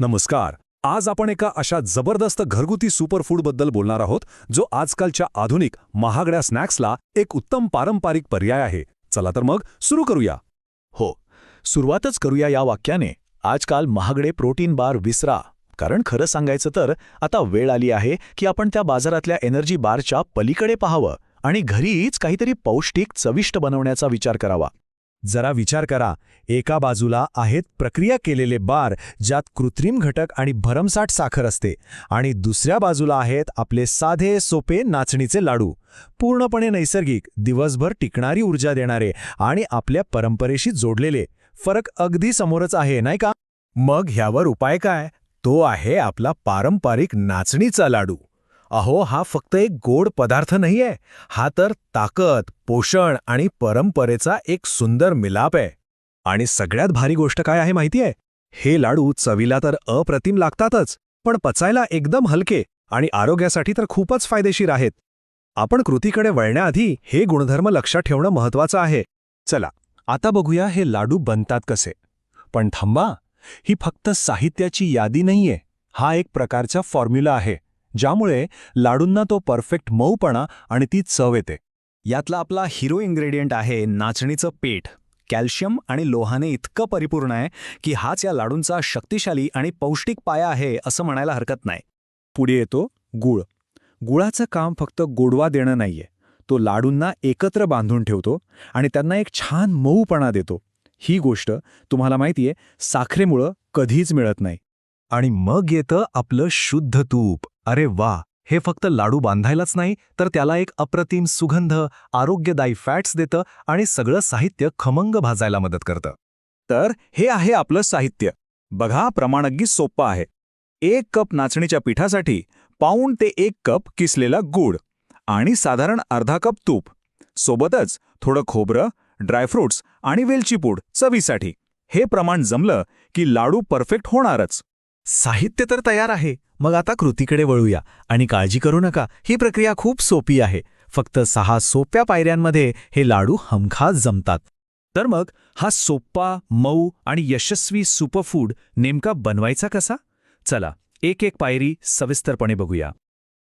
नमस्कार. आज आपण एका अशा जबरदस्त घरगुती सुपरफूडबद्दल बोलणार आहोत जो आजकालच्या आधुनिक महागड्या स्नॅक्सला एक उत्तम पारंपरिक पर्याय आहे. चला तर मग सुरू करूया. हो सुरुवातच करूया या वाक्याने. आजकाल महागडे प्रोटीन बार विसरा. कारण खरं सांगायचं तर आता वेळ आली आहे की आपण त्या बाजारातल्या एनर्जी बारच्या पलीकडे पाहावं आणि घरीच काहीतरी पौष्टिक चविष्ट बनवण्याचा विचार करावा. जरा विचार करा. एका बाजूला आहेत प्रक्रिया केलेले बार ज्यात कृत्रिम घटक आणि भरमसाठ साखर असते. आणि दुसऱ्या बाजूला आहेत आपले साधे सोपे नाचणीचे लाडू. पूर्णपणे नैसर्गिक दिवसभर टिकणारी ऊर्जा देणारे आणि आपल्या परंपरेशी जोडलेले. फरक अगदी समोरच आहे नाही का? मग ह्यावर उपाय काय? तो आहे आपला पारंपरिक नाचणीचा लाडू. अहो हा फक्त एक गोड पदार्थ नाहीये. हा तर ताकद पोषण आणि परंपरेचा एक सुंदर मिलाप आहे. आणि सगळ्यात भारी गोष्ट काय आहे माहितीये? हे लाडू चवीला तर अप्रतिम लागतातच पण पचायला एकदम हलके आणि आरोग्यासाठी तर खूपच फायदेशीर आहेत. आपण कृतीकडे वळण्याआधी हे गुणधर्म लक्षात ठेवणं महत्वाचं आहे. चला आता बघूया हे लाडू बनतात कसे. पण थांबा ही फक्त साहित्याची यादी नाहीये. हा एक प्रकारचा फॉर्म्युला आहे. ज्यामुळे लाडूंना तो परफेक्ट मऊपणा आणि ती चव येते. यातला आपला हिरो इन्ग्रेडियंट आहे नाचणीचं पेठ. कॅल्शियम आणि लोहाने इतकं परिपूर्ण आहे की हाच या लाडूंचा शक्तिशाली आणि पौष्टिक पाया आहे असं म्हणायला हरकत नाही. पुढे येतो गुळ. गुळाचं काम फक्त गोडवा देणं नाहीये. तो लाडूंना एकत्र बांधून ठेवतो आणि त्यांना एक छान मऊपणा देतो. ही गोष्ट तुम्हाला माहितीये साखरेमुळं कधीच मिळत नाही. आणि मग येतं आपलं शुद्ध तूप. अरे वा हे फक्त लाडू बांधायलाच नाही तर त्याला एक अप्रतिम सुगंध आरोग्यदायी फॅट्स देतं आणि सगळं साहित्य खमंग भाजायला मदत करतं. तर हे आहे आपलं साहित्य. बघा प्रमाण अगदी सोपं आहे. एक कप नाचणीच्या पिठासाठी पाऊण ते एक कप किसलेला गूळ आणि साधारण अर्धा कप तूप. सोबतच थोडं खोबरं ड्रायफ्रुट्स आणि वेलची पूड चवीसाठी. हे प्रमाण जमलं की लाडू परफेक्ट होणारच. साहित्य तर तयार आहे. मग आता कृतीकडे वळूया. आणि काळजी करू नका. ही प्रक्रिया खूप सोपी आहे. फक्त सहा सोप्या पायऱ्यांमध्ये हे लाडू हमखास जमतात. तर मग हा सोप्पा मऊ आणि यशस्वी सुपरफूड नेमका बनवायचा कसा? चला एक एक पायरी सविस्तरपणे बघूया.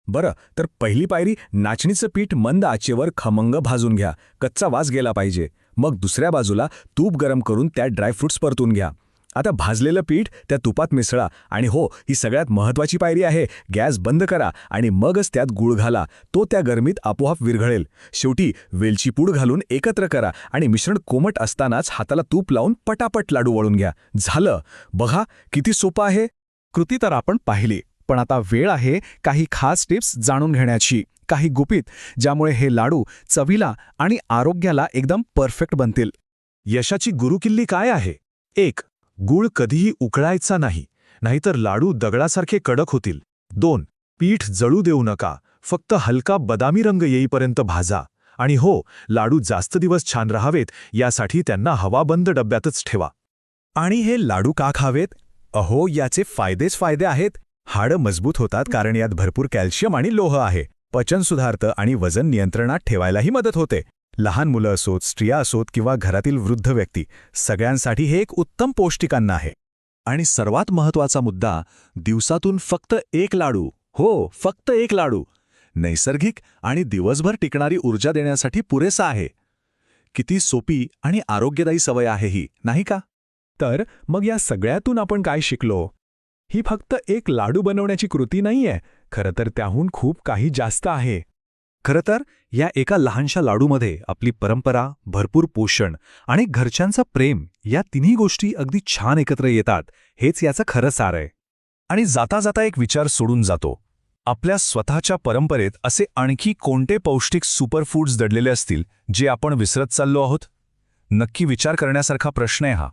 बरं तर पहिली पायरी नाचणीचं पीठ मंद आचेवर खमंग भाजून घ्या. कच्चा वास गेला पाहिजे. मग दुसऱ्या बाजूला तूप गरम करून त्यात ड्रायफ्रुट्स परतून घ्या. आता भाजलेलं पीठ त्या तुपात मिसळा आणि हो ही सगळ्यात महत्वाची पायरी आहे. गॅस बंद करा आणि मगच त्यात गूळ घाला. तो त्या गरमीत आपोआप विरघळेल. शेवटी वेलची पूड घालून एकत्र करा आणि मिश्रण कोमट असतानाच हाताला तूप लावून पटापट लाडू वळून घ्या. झालं. बघा किती सोपं आहे. कृती तर आपण पाहिली पण आता वेळ आहे काही खास टिप्स जाणून घेण्याची. काही गुपित ज्यामुळे हे लाडू चवीला आणि आरोग्याला एकदम परफेक्ट बनतील. यशाची गुरुकिल्ली काय आहे? एक गूळ कधीही उकळायचा नाही नाहीतर लाडू दगडासारखे कडक होतील. दोन पीठ जळू देऊ नका फक्त हलका बदामी रंग येईपर्यंत भाजा. आणि हो लाडू जास्त दिवस छान राहावेत यासाठी त्यांना हवाबंद डब्यातच ठेवा. आणि हे लाडू का खावेत? अहो याचे फायदेच फायदे आहेत. हाडं मजबूत होतात कारण यात भरपूर कॅल्शियम आणि लोह आहे. पचन सुधारतं आणि वजन नियंत्रणात ठेवायलाही मदत होते. लहान मुलं असोत स्त्रिया असोत किंवा घरातील वृद्ध व्यक्ती सगळ्यांसाठी हे एक उत्तम पौष्टिक अन्न आहे. आणि सर्वात महत्त्वाचा मुद्दा दिवसातून फक्त एक लाडू. हो फक्त एक लाडू. नैसर्गिक आणि दिवसभर टिकणारी ऊर्जा देण्यासाठी पुरेसा आहे. किती सोपी आणि आरोग्यदायी सवय आहे ही नाही का? तर मग या सगळ्यातून आपण काय शिकलो? ही फक्त एक लाडू बनवण्याची कृती नाहीये. खरं तर त्याहून खूप काही जास्त आहे. खरं तर या एका लहानशा लाडूमध्ये आपली परंपरा भरपूर पोषण आणि घरच्यांचा प्रेम या तिन्ही गोष्टी अगदी छान एकत्र येतात हेच याचं खरं सार आहे. आणि जाता जाता एक विचार सोडून जातो. आपल्या स्वतःच्या परंपरेत असे आणखी कोणते पौष्टिक सुपरफूड्स दडलेले असतील जे आपण विसरत चाललो आहोत? नक्की विचार करण्यासारखा प्रश्न आहे हा.